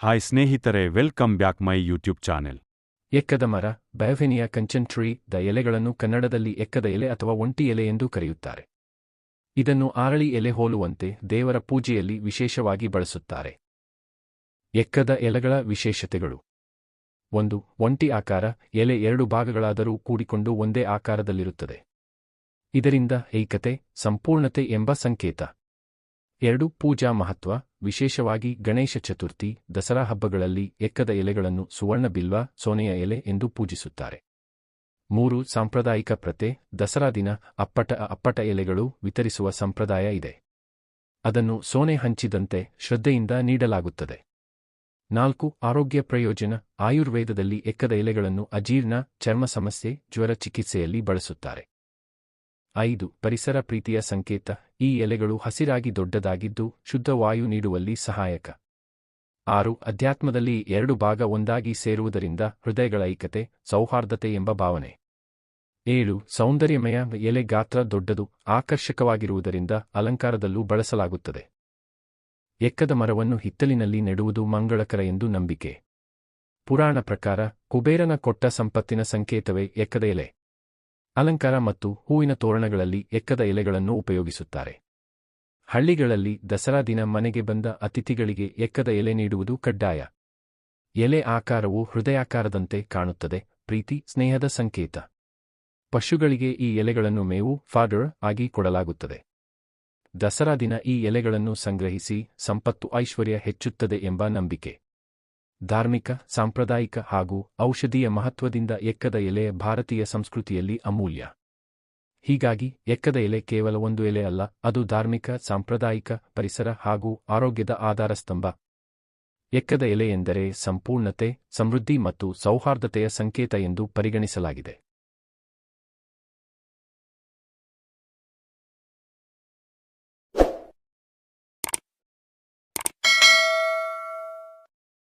Hi ಸ್ನೇಹಿತರೆ, welcome back my YouTube channel. ಎಕ್ಕದ ಮರ ಬಯೋಫೆನಿಯಾ Kanchan tree, the ಎಲೆಗಳನ್ನು ಕನ್ನಡದಲ್ಲಿ ಎಕ್ಕದ ಎಲೆ ಅಥವಾ ಒಂಟಿ ಎಲೆ ಎಂದು ಕರೆಯುತ್ತಾರೆ. ಇದನ್ನು ಆರಳಿ ಎಲೆ ಹೋಲುವಂತೆ ದೇವರ ಪೂಜೆಯಲ್ಲಿ ವಿಶೇಷವಾಗಿ ಬಳಸುತ್ತಾರೆ. ಎಕ್ಕದ ಎಲೆಗಳ ವಿಶೇಷತೆಗಳು. ಒಂದು, ಒಂಟಿ ಆಕಾರ, ಎಲೆ ಎರಡು ಭಾಗಗಳಾದರೂ ಕೂಡಿಕೊಂಡು ಒಂದೇ ಆಕಾರದಲ್ಲಿರುತ್ತದೆ. ಇದರಿಂದ ಏಕತೆ, ಸಂಪೂರ್ಣತೆ ಎಂಬ ಸಂಕೇತ. ಎರಡು ಪೂಜಾ ಮಹತ್ವ, ವಿಶೇಷವಾಗಿ ಗಣೇಶ ಚತುರ್ಥಿ, ದಸರಾ ಹಬ್ಬಗಳಲ್ಲಿ ಎಕ್ಕದ ಎಲೆಗಳನ್ನು ಸುವರ್ಣ ಬಿಲ್ವ, ಸೋನೆಯ ಎಲೆ ಎಂದು ಪೂಜಿಸುತ್ತಾರೆ. ಮೂರು, ಸಾಂಪ್ರದಾಯಿಕ ಪ್ರತೆ, ದಸರಾ ದಿನ ಅಪ್ಪಟ ಅಪ್ಪಟ ಎಲೆಗಳು ವಿತರಿಸುವ ಸಂಪ್ರದಾಯ ಇದೆ. ಅದನ್ನು ಸೋನೆ ಹಂಚಿದಂತೆ ಶ್ರದ್ಧೆಯಿಂದ ನೀಡಲಾಗುತ್ತದೆ. ನಾಲ್ಕು, ಆರೋಗ್ಯ ಪ್ರಯೋಜನ, ಆಯುರ್ವೇದದಲ್ಲಿ ಎಕ್ಕದ ಎಲೆಗಳನ್ನು ಅಜೀರ್ಣ, ಚರ್ಮ ಸಮಸ್ಯೆ, ಜ್ವರ ಚಿಕಿತ್ಸೆಯಲ್ಲಿ ಬಳಸುತ್ತಾರೆ. ಐದು, ಪರಿಸರ ಪ್ರೀತಿಯ ಸಂಕೇತ. ಈ ಎಲೆಗಳು ಹಸಿರಾಗಿ ದೊಡ್ಡದಾಗಿದ್ದು ಶುದ್ಧ ವಾಯು ನೀಡುವಲ್ಲಿ ಸಹಾಯಕ. ಆರು, ಅಧ್ಯಾತ್ಮದಲ್ಲಿ ಎರಡು ಭಾಗ ಒಂದಾಗಿ ಸೇರುವುದರಿಂದ ಹೃದಯಗಳ ಐಕ್ಯತೆ, ಸೌಹಾರ್ದತೆ ಎಂಬ ಭಾವನೆ. ಏಳು, ಸೌಂದರ್ಯಮಯ ಎಲೆ ಗಾತ್ರ ದೊಡ್ಡದು, ಆಕರ್ಷಕವಾಗಿರುವುದರಿಂದ ಅಲಂಕಾರದಲ್ಲೂ ಬಳಸಲಾಗುತ್ತದೆ. ಎಕ್ಕದ ಮರವನ್ನು ಹಿತ್ತಲಿನಲ್ಲಿ ನೆಡುವುದು ಮಂಗಳಕರ ಎಂದು ನಂಬಿಕೆ. ಪುರಾಣ ಪ್ರಕಾರ, ಕುಬೇರನ ಕೊಟ್ಟ ಸಂಪತ್ತಿನ ಸಂಕೇತವೇ ಎಕ್ಕದ ಎಲೆ. ಅಲಂಕಾರ ಮತ್ತು ಹೂವಿನ ತೋರಣಗಳಲ್ಲಿ ಎಕ್ಕದ ಎಲೆಗಳನ್ನು ಉಪಯೋಗಿಸುತ್ತಾರೆ. ಹಳ್ಳಿಗಳಲ್ಲಿ ದಸರಾ ದಿನ ಮನೆಗೆ ಬಂದ ಅತಿಥಿಗಳಿಗೆ ಎಕ್ಕದ ಎಲೆ ನೀಡುವುದು ಕಡ್ಡಾಯ. ಎಲೆ ಆಕಾರವು ಹೃದಯಾಕಾರದಂತೆ ಕಾಣುತ್ತದೆ, ಪ್ರೀತಿ, ಸ್ನೇಹದ ಸಂಕೇತ. ಪಶುಗಳಿಗೆ ಈ ಎಲೆಗಳನ್ನು ಮೇವು ಫಾಡರ್ ಆಗಿ ಕೊಡಲಾಗುತ್ತದೆ. ದಸರಾ ದಿನ ಈ ಎಲೆಗಳನ್ನು ಸಂಗ್ರಹಿಸಿ ಸಂಪತ್ತು ಐಶ್ವರ್ಯ ಹೆಚ್ಚುತ್ತದೆ ಎಂಬ ನಂಬಿಕೆ. ಧಾರ್ಮಿಕ, ಸಾಂಪ್ರದಾಯಿಕ ಹಾಗೂ ಔಷಧೀಯ ಮಹತ್ವದಿಂದ ಎಕ್ಕದ ಎಲೆ ಭಾರತೀಯ ಸಂಸ್ಕೃತಿಯಲ್ಲಿ ಅಮೂಲ್ಯ. ಹೀಗಾಗಿ ಎಕ್ಕದ ಎಲೆ ಕೇವಲ ಒಂದು ಎಲೆ ಅಲ್ಲ, ಅದು ಧಾರ್ಮಿಕ, ಸಾಂಪ್ರದಾಯಿಕ, ಪರಿಸರ ಹಾಗೂ ಆರೋಗ್ಯದ ಆಧಾರಸ್ತಂಭ. ಎಕ್ಕದ ಎಲೆ ಎಂದರೆ ಸಂಪೂರ್ಣತೆ, ಸಮೃದ್ಧಿ ಮತ್ತು ಸೌಹಾರ್ದತೆಯ ಸಂಕೇತ ಎಂದು ಪರಿಗಣಿಸಲಾಗಿದೆ.